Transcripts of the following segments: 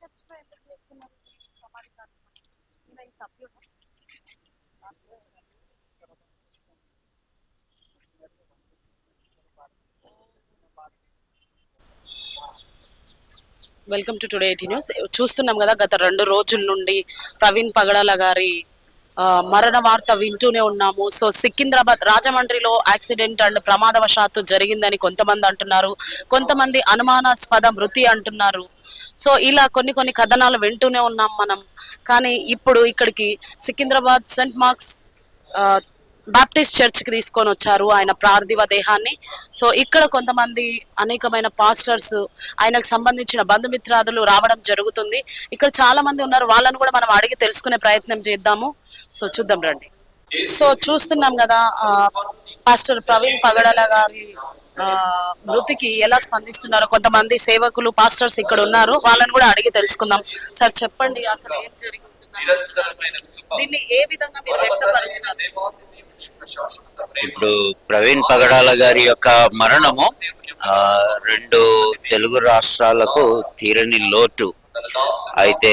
చర్చిలో ఎందుకు చేస్తున్నారు సమాధి కార్యక్రమం ఈ సభ్యుడు welcome to today eighty news చూస్తున్నాం కదా గత రెండు రోజుల నుండి ప్రవీణ్ పగడాల గారి మరణ వార్త వింటూనే ఉన్నాము. సో సికింద్రాబాద్ రాజమండ్రిలో యాక్సిడెంట్ అండ్ ప్రమాదవశాత్తు జరిగిందని కొంతమంది అంటున్నారు. కొంతమంది అనుమానాస్పద మృతి అంటున్నారు. సో ఇలా కొన్ని కొన్ని కథనాలు వింటూనే ఉన్నాం మనం. కానీ ఇప్పుడు ఇక్కడికి సికింద్రాబాద్ సెంట్ మార్క్స్ బాప్టిస్ట్ చర్చ్కి తీసుకొని వచ్చారు ఆయన ప్రార్థివ దేహాన్ని. సో ఇక్కడ కొంతమంది అనేకమైన పాస్టర్స్ ఆయనకు సంబంధించిన బంధుమిత్రాదులు రావడం జరుగుతుంది. ఇక్కడ చాలా మంది ఉన్నారు. వాళ్ళని కూడా మనం అడిగి తెలుసుకునే ప్రయత్నం చేద్దాము. సో చూద్దాం రండి. సో చూస్తున్నాం కదా పాస్టర్ ప్రవీణ్ పగడల గారి మృతికి ఎలా స్పందిస్తున్నారో. కొంతమంది సేవకులు పాస్టర్స్ ఇక్కడ ఉన్నారు. వాళ్ళని కూడా అడిగి తెలుసుకుందాం. సార్ చెప్పండి అసలు ఏం జరిగింది దీన్ని ఏ విధంగా మీరు వ్యక్తపరుస్తున్నారు ఇప్పుడు ప్రవీణ్ పగడాల గారి యొక్క మరణము రెండు తెలుగు రాష్ట్రాలకు తీరని లోటు. అయితే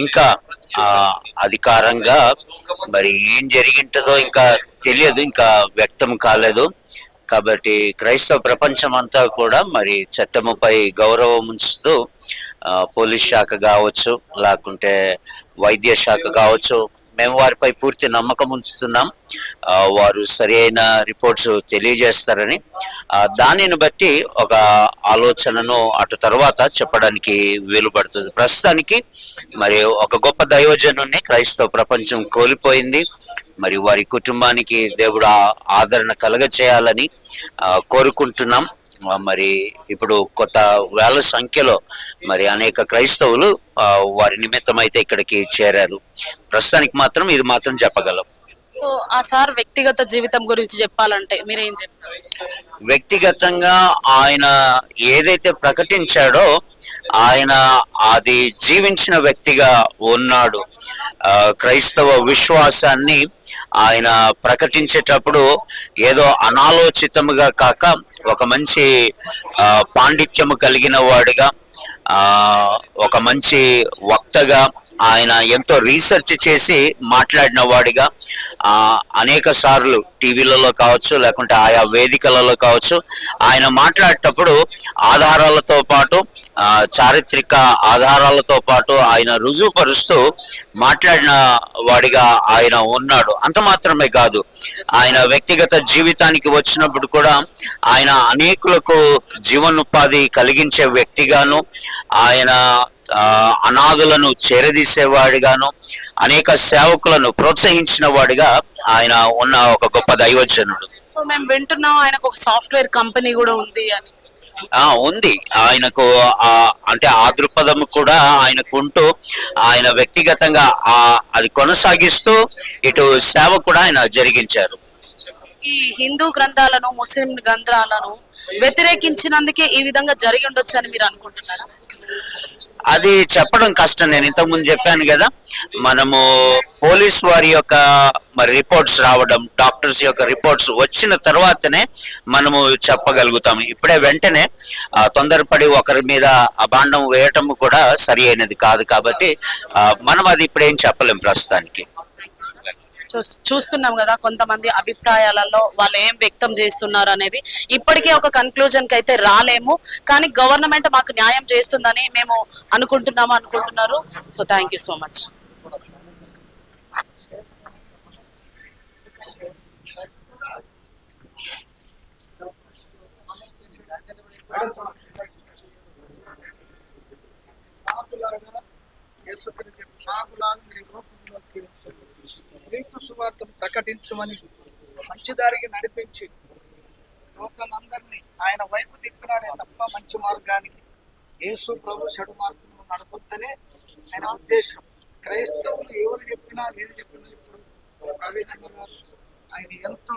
ఇంకా అధికారంగా మరి ఏం జరిగింటుందో ఇంకా తెలియదు ఇంకా వ్యక్తం కాలేదు. కాబట్టి క్రైస్తవ ప్రపంచం అంతా కూడా మరి చట్టముపై గౌరవం ఉంచుతూ పోలీస్ శాఖ కావచ్చు లేకుంటే వైద్య శాఖ కావచ్చు మేము వారిపై పూర్తి నమ్మకం ఉంచుతున్నాం. వారు వారు సరైన రిపోర్ట్స్ తెలియజేస్తారని. దానిని బట్టి ఒక ఆలోచనను అటు తర్వాత చెప్పడానికి వీలు పడుతుంది. ప్రస్తుతానికి మరి ఒక గొప్ప దైవజనుని క్రైస్తవ ప్రపంచం కోల్పోయింది. మరి వారి కుటుంబానికి దేవుడు ఆదరణ కలగ చేయాలని కోరుకుంటున్నాం. మరి ఇప్పుడు కొత్త వేల సంఖ్యలో మరి అనేక క్రైస్తవులు వారి నిమిత్తం అయితే ఇక్కడికి చేరారు. ప్రస్తుతానికి మాత్రం ఇది మాత్రం చెప్పగలం. సో ఆ సార్ వ్యక్తిగత జీవితం గురించి చెప్పాలంటే మీరేం చెప్తారు? వ్యక్తిగతంగా ఆయన ఏదైతే ప్రకటించాడో ఆయన అది జీవించిన వ్యక్తిగా ఉన్నాడు. క్రైస్తవ విశ్వాసాన్ని ఆయన ప్రకటించేటప్పుడు ఏదో అనాలోచితముగా కాక ఒక మంచి పాండిత్యము కలిగిన వాడిగా ఒక మంచి వక్తగా ఆయన ఎంతో రీసెర్చ్ చేసి మాట్లాడిన వాడిగా అనేక సార్లు టీవీలలో కావచ్చు లేకుంటే ఆయా వేదికలలో కావచ్చు ఆయన మాట్లాడేటప్పుడు ఆధారాలతో పాటు చారిత్రక ఆధారాలతో పాటు ఆయన రుజువుపరుస్తూ మాట్లాడిన వాడిగా ఆయన ఉన్నాడు. అంత మాత్రమే కాదు ఆయన వ్యక్తిగత జీవితానికి వచ్చినప్పుడు కూడా ఆయన అనేకులకు జీవనోపాధి కలిగించే వ్యక్తిగాను ఆయన అనాథులను చేరదీసేవాడిగాను అనేక సేవకులను ప్రోత్సహించిన వాడిగా ఆయన ఉన్న ఒక గొప్ప దైవజనుడు. సో మేము వింటున్నాం ఆయనకు ఒక సాఫ్ట్వేర్ కంపెనీ కూడా ఉంది అని. ఆ ఉంది. ఆయనకు ఆ అంటే ఆ దృక్పథం కూడా ఆయనకు ఉంటూ ఆయన వ్యక్తిగతంగా ఆ అది కొనసాగిస్తూ ఇటు సేవ కూడా ఆయన జరిగించారు. ఈ హిందూ గ్రంథాలను ముస్లిం గ్రంథాలను వ్యతిరేకించినందుకే ఈ విధంగా జరిగి ఉండొచ్చు అని మీరు అనుకుంటున్నారా? అది చెప్పడం కష్టం. నేను ఇంతకుముందు చెప్పాను కదా మనము పోలీస్ వారి యొక్క మరి రిపోర్ట్స్ రావడం డాక్టర్స్ యొక్క రిపోర్ట్స్ వచ్చిన తర్వాతనే మనము చెప్పగలుగుతాము. ఇప్పుడే వెంటనే తొందరపడి ఒకరి మీద అభాండం వేయటం కూడా సరి అయినది కాదు కాబట్టి మనం అది ఇప్పుడేం చెప్పలేం ప్రస్తుతానికి. చూస్తున్నాం కదా కొంతమంది అభిప్రాయాలలో వాళ్ళు ఏం వ్యక్తం చేస్తున్నారు అనేది ఇప్పటికే ఒక కన్క్లూజన్ అయితే రాలేము కానీ గవర్నమెంట్ మాకు న్యాయం చేస్తుందని మేము అనుకుంటున్నాము అనుకుంటున్నారు so thank you so much పాపులాగా యేసుక్రీస్తు క్రీస్తు సువార్తను ప్రకటించమని మంచి దారికి నడిపించి యువతలందరినీ ఆయన వైపు తిప్పినాడే తప్ప మంచి మార్గానికి యేసు ప్రభు చెడు మార్గంలో నడుపుతనే ఆయన ఉద్దేశం. క్రైస్తవులు ఎవరు చెప్పినా ఏది చెప్పినా ఇప్పుడు ప్రవీణ్ గారు ఆయన ఎంతో